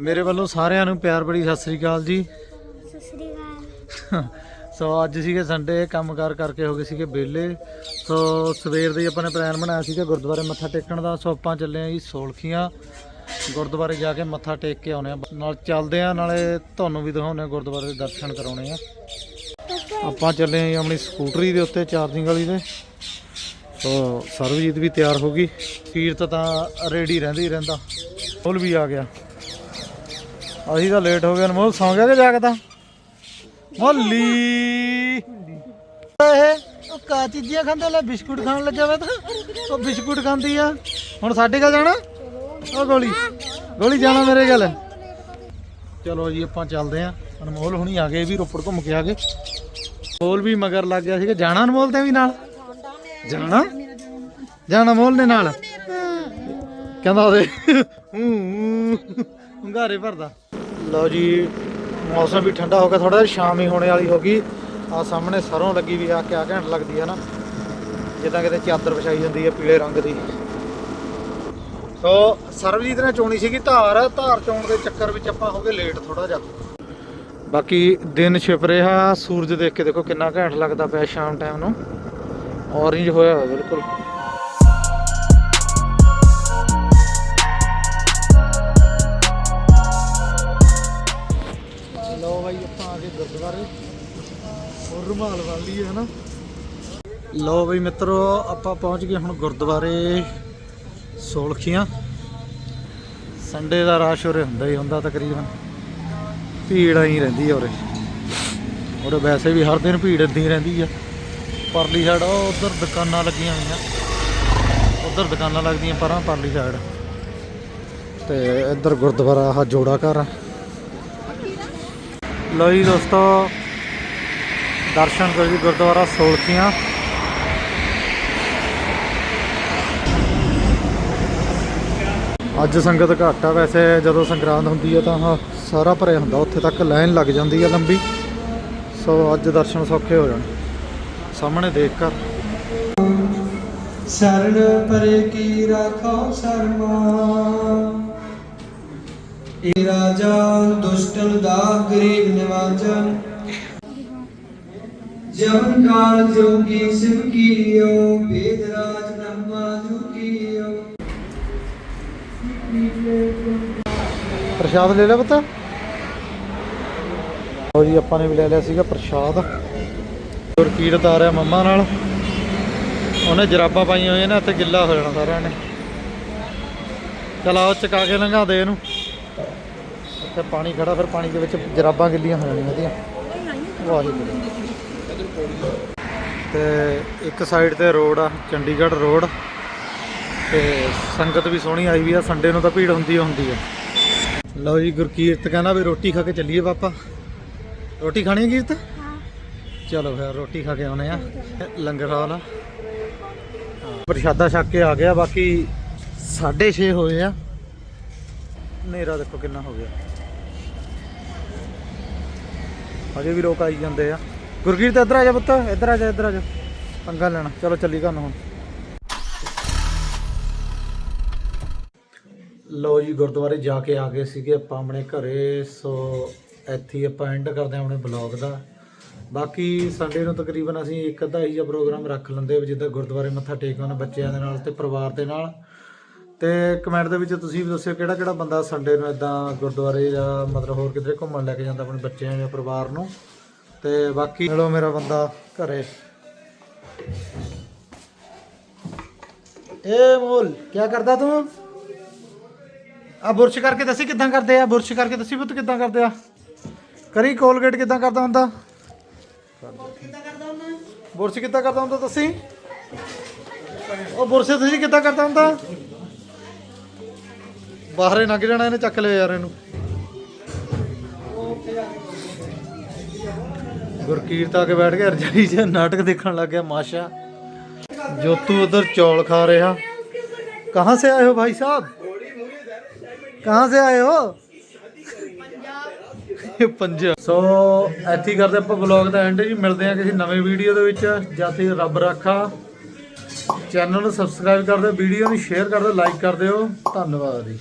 ਮੇਰੇ ਵੱਲੋਂ ਸਾਰਿਆਂ ਨੂੰ ਪਿਆਰ ਭਰੀ ਸਤਿ ਸ੍ਰੀ ਅਕਾਲ ਜੀ। ਸਤਿ ਸ੍ਰੀ ਅਕਾਲ। ਸੋ ਅੱਜ ਸੀਗੇ ਸੰਡੇ ਕੰਮਕਾਰ ਕਰਕੇ ਹੋ ਗਏ ਸੀਗੇ ਵਿਹਲੇ। ਸੋ ਸਵੇਰ ਦੇ ਹੀ ਆਪਾਂ ਨੇ ਪਲਾਨ ਬਣਾਇਆ ਸੀਗਾ ਗੁਰਦੁਆਰੇ ਮੱਥਾ ਟੇਕਣ ਦਾ। ਸੋ ਆਪਾਂ ਚੱਲੇ ਆਂ ਜੀ ਸੋਲਖੀਆਂ। ਗੁਰਦੁਆਰੇ ਜਾ ਕੇ ਮੱਥਾ ਟੇਕ ਕੇ ਆਉਣੇ ਆ। ਨਾਲ ਚੱਲਦੇ ਆ ਨਾਲੇ ਤੁਹਾਨੂੰ ਵੀ ਦਿਖਾਉਣੇ ਆ ਗੁਰਦੁਆਰੇ ਦੇ ਦਰਸ਼ਨ ਕਰਾਉਣੇ ਆ। ਆਪਾਂ ਚੱਲੇ ਆਂ ਜੀ ਆਪਣੀ ਸਕੂਟਰੀ ਦੇ ਉੱਤੇ ਚਾਰਜਿੰਗ ਵਾਲੀ ਦੇ। ਸੋ ਸਰਬਜੀਤ ਵੀ ਤਿਆਰ ਹੋ ਗਈ। ਕੀਰਤ ਤਾਂ ਰੈਡੀ ਰਹਿੰਦੀ ਰਹਿੰਦਾ। ਫੁੱਲ ਵੀ ਆ ਗਿਆ। ਅਸੀਂ ਤਾਂ ਲੇਟ ਹੋ ਗਏ ਅਨਮੋਲ, ਸੌਂ ਗਿਆ ਕਿ ਜਾਗਦਾ? ਮੋਲੀ। ਇਹ ਉਹ ਕਾ ਚੀਜ਼ੀਆਂ ਖਾਂਦਾ, ਲੈ ਬਿਸਕੁਟ ਖਾਣ ਲੱਗਿਆ ਵਾ ਤਾਂ। ਉਹ ਬਿਸਕੁਟ ਖਾਂਦੀ ਆ। ਹੁਣ ਸਾਡੇ ਕੋਲ ਜਾਣਾ? ਉਹ ਗੋਲੀ। ਗੋਲੀ ਜਾਣਾ ਮੇਰੇ ਕੋਲ ਚਲੋ ਜੀ, ਆਪਾਂ ਚੱਲਦੇ ਆਂ। ਅਨਮੋਲ ਹੁਣੀ ਆ ਗਏ ਵੀ ਰੋਪੜ ਘੁੰਮ ਕੇ ਆ ਗਏ। ਅਨਮੋਲ ਵੀ ਮਗਰ ਲੱਗ ਗਿਆ ਸੀਗਾ। ਜਾਣਾ ਅਨਮੋਲ ਤੇ ਵੀ ਨਾਲ? ਜਾਣਾ? ਜਾਣਾ ਅਨਮੋਲ ਨੇ ਨਾਲ? ਕਹਿੰਦਾ ਉਹਦੇ। ਹੂੰ। ਹੰਗਾਰੇ ਭਰਦਾ। ਲਓ ਜੀ, ਮੌਸਮ ਵੀ ਠੰਡਾ ਹੋ ਗਿਆ ਥੋੜਾ ਜਿਹਾ ਸ਼ਾਮ ਹੀ ਹੋਣੇ ਵਾਲੀ ਹੋ ਗਈ। ਆ ਸਾਹਮਣੇ ਸਰੋਂ ਲੱਗੀ ਵੀ ਆ, ਕਿਆ ਘੈਂਟ ਲੱਗਦੀ ਹੈ ਨਾ। ਜਿੱਦਾਂ ਕਿਤੇ ਚਾਦਰ ਵਿਛਾਈ ਜਾਂਦੀ ਹੈ ਪੀਲੇ ਰੰਗ ਦੀ। ਸੋ ਸਰਬਜੀਤ ਨੇ ਚੋਣੀ ਸੀਗੀ ਧਾਰ। ਧਾਰ ਚੋਣ ਦੇ ਚੱਕਰ ਵਿੱਚ ਆਪਾਂ ਹੋ ਗਏ ਲੇਟ ਥੋੜਾ ਜਿਹਾ। ਬਾਕੀ ਦਿਨ ਛਿਪ ਰਿਹਾ, ਸੂਰਜ ਦੇਖ ਕੇ ਦੇਖੋ ਕਿੰਨਾ ਘੈਂਟ ਲੱਗਦਾ ਪਿਆ ਸ਼ਾਮ ਟਾਈਮ ਨੂੰ। ਔਰੇਂਜ ਹੋਇਆ ਹੋਇਆ, ਬਿਲਕੁਲ। ਹੋਰ ਰੁਮਾਲ ਵਾਲੀ ਹੈ ਨਾ ਲਓ ਬਈ ਮਿੱਤਰੋ, ਆਪਾਂ ਪਹੁੰਚ ਗਏ ਹੁਣ ਗੁਰਦੁਆਰੇ ਸੋਲਖੀਆਂ। ਸੰਡੇ ਦਾ ਰਸ਼ ਉਰੇ ਹੁੰਦਾ ਹੀ ਹੁੰਦਾ ਤਕਰੀਬਨ। ਭੀੜ ਆਈ ਰਹਿੰਦੀ ਆ ਉਰੇ। ਉਰੇ ਵੈਸੇ ਵੀ ਹਰ ਦਿਨ ਭੀੜ ਇੱਦਾਂ ਹੀ ਰਹਿੰਦੀ ਆ। ਪਰਲੀ ਸਾਈਡ ਉਹ ਉਧਰ ਦੁਕਾਨਾਂ ਲੱਗੀਆਂ ਹੋਈਆਂ। ਉਧਰ ਦੁਕਾਨਾਂ ਲੱਗਦੀਆਂ, ਪਰਾਂ ਪਰਲੀ ਸਾਈਡ ਤੇ ਇੱਧਰ ਗੁਰਦੁਆਰਾ, ਆਹ ਜੋੜਾ ਘਰ ਆ। ਲਓ ਜੀ ਦੋਸਤੋ ਦਰਸ਼ਨ ਕਰੋ ਜੀ, ਗੁਰਦੁਆਰਾ ਸੋਲਖੀਆਂ ਅੱਜ ਸੰਗਤ ਘੱਟ ਵੈਸੇ ਜਦੋਂ ਸੰਗਰਾਂਦ ਹੁੰਦੀ ਹੈ ਤਾਂ ਸਾਰਾ ਭਰਿਆ ਹੁੰਦਾ, ਉੱਥੇ ਤੱਕ ਲਾਈਨ ਲੱਗ ਜਾਂਦੀ ਆ ਲੰਬੀ। ਸੋ ਅੱਜ ਦਰਸ਼ਨ ਸੌਖੇ ਹੋ ਜਾਣ। ਸਾਹਮਣੇ ਦੇਖ ਕਰ ਸਰਣ ਪਰੇ ਕੀ ਰਾਖੋ ਸਰਮਾ। ਏ ਰਾਜਾ ਦੁਸ਼ਟਨ ਦਾ ਗਰੀਬ ਨਿਵਾਜਨ। ਜਵਨ ਕਾਲ ਜੋਗੀ ਸਿਵ ਕੀਓ ਵੇਦ ਰਾਜ ਬ੍ਰਹਮਾ ਜੋਗੀਓ ਪ੍ਰਸ਼ਾਦ ਲੈ ਲਿਆ ਪਤਾ? ਉਹ ਜੀ ਆਪਾਂ ਨੇ ਵੀ ਲੈ ਲਿਆ ਸੀਗਾ ਪ੍ਰਸ਼ਾਦ। ਹੋਰ ਕੀਰਤ ਆ ਰਿਹਾ ਮੰਮਾ ਨਾਲ। ਉਹਨੇ ਜਰਾਬਾਂ ਪਾਈਆਂ ਹੋਈਆਂ ਨੇ ਇੱਥੇ ਗਿੱਲਾ ਹੋ ਜਾਣਾ ਸਾਰਿਆਂ ਨੇ। ਚਲ ਆਓ ਚਕਾ ਕੇ ਲੰਘਾ ਦੇ ਇਹਨੂੰ। ਇੱਥੇ ਪਾਣੀ ਖੜਾ ਫਿਰ ਪਾਣੀ ਦੇ ਵਿੱਚ ਜਰਾਬਾਂ ਗਿੱਲੀਆਂ ਹੋ ਜਾਣੀਆਂ ਇਹਦੀਆਂ ਵਾਹਿਗੁਰੂ। ਤੇ ਇੱਕ ਸਾਈਡ ਤੇ ਰੋਡ ਆ ਚੰਡੀਗੜ੍ਹ ਰੋਡ ਤੇ ਸੰਗਤ ਵੀ ਸੋਹਣੀ ਆਈ ਵੀ ਆ ਸੰਡੇ ਨੂੰ ਤਾਂ ਭੀੜ ਹੁੰਦੀ ਹੁੰਦੀ ਆ। ਲਓ ਜੀ ਗੁਰਕੀਰਤ ਕਹਿੰਦਾ ਵੀ ਰੋਟੀ ਖਾ ਕੇ ਚੱਲੀਏ ਪਾਪਾ। ਰੋਟੀ ਖਾਣੀ ਹੈ ਕੀਰਤ? ਹਾਂ। ਚਲੋ ਫਿਰ ਰੋਟੀ ਖਾ ਕੇ ਆਉਨੇ ਆ। ਲੰਗਰ ਹਾਲ ਆ। ਪ੍ਰਸ਼ਾਦਾ ਛੱਕ ਕੇ ਆ ਗਿਆ ਬਾਕੀ 6:30 ਹੋਏ ਆ। ਹਨੇਰਾ ਦੇਖੋ ਕਿੰਨਾ ਹੋ ਗਿਆ। ਅਜੇ ਵੀ ਲੋਕ ਆਈ ਜਾਂਦੇ ਆ। ਗੁਰਗੀਰ ਗੁਰਕੀਰਤ ਇੱਧਰ ਆ ਜਾ ਪੁੱਤ, ਇੱਧਰ ਆ ਜਾ, ਇੱਧਰ ਆ ਜਾ। ਪੰਗਾ ਲੈਣਾ। ਚਲੋ ਚੱਲੀ ਘਰ ਨੂੰ ਹੁਣ। ਲੋ ਜੀ, ਗੁਰਦੁਆਰੇ ਜਾ ਕੇ ਆ ਗਏ ਸੀਗੇ ਆਪਾਂ ਆਪਣੇ ਘਰੇ, ਸੋ ਇੱਥੇ ਹੀ ਆਪਾਂ ਐਂਡ ਕਰਦੇ ਹਾਂ ਆਪਣੇ ਬਲੌਗ ਦਾ। ਬਾਕੀ ਸੰਡੇ ਨੂੰ ਤਕਰੀਬਨ ਅਸੀਂ ਇੱਕ ਅੱਧਾ ਹੀ ਜਿਹਾ ਪ੍ਰੋਗਰਾਮ ਰੱਖ ਲੈਂਦੇ ਵੀ ਜਿੱਦਾਂ ਗੁਰਦੁਆਰੇ ਮੱਥਾ ਟੇਕ ਆਉਣਾ ਬੱਚਿਆਂ ਦੇ ਨਾਲ ਤੇ ਪਰਿਵਾਰ ਦੇ ਨਾਲ। ਤੇ ਕਮੈਂਟ ਦੇ ਵਿੱਚ ਤੁਸੀਂ ਵੀ ਦੱਸਿਓ ਕਿਹੜਾ ਕਿਹੜਾ ਬੰਦਾ ਸੰਡੇ ਨੂੰ ਇਦਾਂ ਗੁਰਦੁਆਰੇ ਜਾਂ ਮਤਲਬ ਹੋਰ ਕਿਧਰੇ ਘੁੰਮਣ ਲੈ ਕੇ ਜਾਂਦਾ ਆਪਣੇ ਬੱਚਿਆਂ ਜਾਂ ਪਰਿਵਾਰ ਨੂੰ। ਤੇ ਬਾਕੀ ਚਲੋ ਮੇਰਾ ਬੰਦਾ ਘਰੇ। ਏ ਮੋਲ ਕੀ ਕਰਦਾ ਤੂੰ? ਆ ਬੁਰਸ਼ ਕਰਕੇ ਦੱਸੀ ਕਿੱਦਾਂ ਕਰਦੇ ਆ? ਬੁਰਸ਼ ਕਰਕੇ ਦੱਸੀ ਪੁੱਤ ਕਿੱਦਾਂ ਕਰਦੇ ਆ? ਕਰੀ ਕੋਲਗੇਟ ਕਿੱਦਾਂ ਕਰਦਾ ਹੁੰਦਾ? ਬੁਰਸ਼ ਕਿੱਦਾਂ ਕਰਦਾ ਹੁੰਦਾ ਦੱਸੀ? ਉਹ ਬੁਰਸ਼ ਤੁਸੀਂ ਕਿੱਦਾਂ ਕਰਦਾ ਹੁੰਦਾ? ਬਾਹਰੇ ਲੰਘ ਜਾਣਾ ਇਹਨੇ, ਚੱਕ ਲਿਆ ਯਾਰ ਇਹਨੂੰ। ਗੁਰਕੀਰਤ ਆ ਕੇ ਬੈਠ ਕੇ ਰਜਾਈ 'ਚ ਨਾਟਕ ਦੇਖਣ ਲੱਗ ਗਿਆ, ਮਾਸ਼ਾ। ਜੋਤੂ ਉਧਰ ਚੌਲ ਖਾ ਰਿਹਾ। ਕਹਾਂ ਸੇ ਆਏ ਹੋ ਭਾਈ ਸਾਹਿਬ? ਕਹਾਂ ਸੇ ਆਏ ਹੋ? ਪੰਜਾਬ। ਸੋ ਇੱਥੇ ਕਰਦੇ ਆਪਾਂ ਵਲੌਗ ਦਾ ਐਂਡ ਜੀ, ਮਿਲਦੇ ਆ ਕਿਸੇ ਨਵੇਂ ਵੀਡੀਓ ਦੇ ਵਿੱਚ। ਜਦ ਤੱਕ ਰੱਬ ਰੱਖਾ। ਚੈਨਲ ਨੂੰ ਸਬਸਕ੍ਰਾਈਬ ਕਰ ਦਿਓ ਵੀਡੀਓ ਨੂੰ ਸ਼ੇਅਰ ਕਰ ਦਿਓ ਲਾਈਕ ਕਰ ਦਿਓ। ਧੰਨਵਾਦ ਜੀ।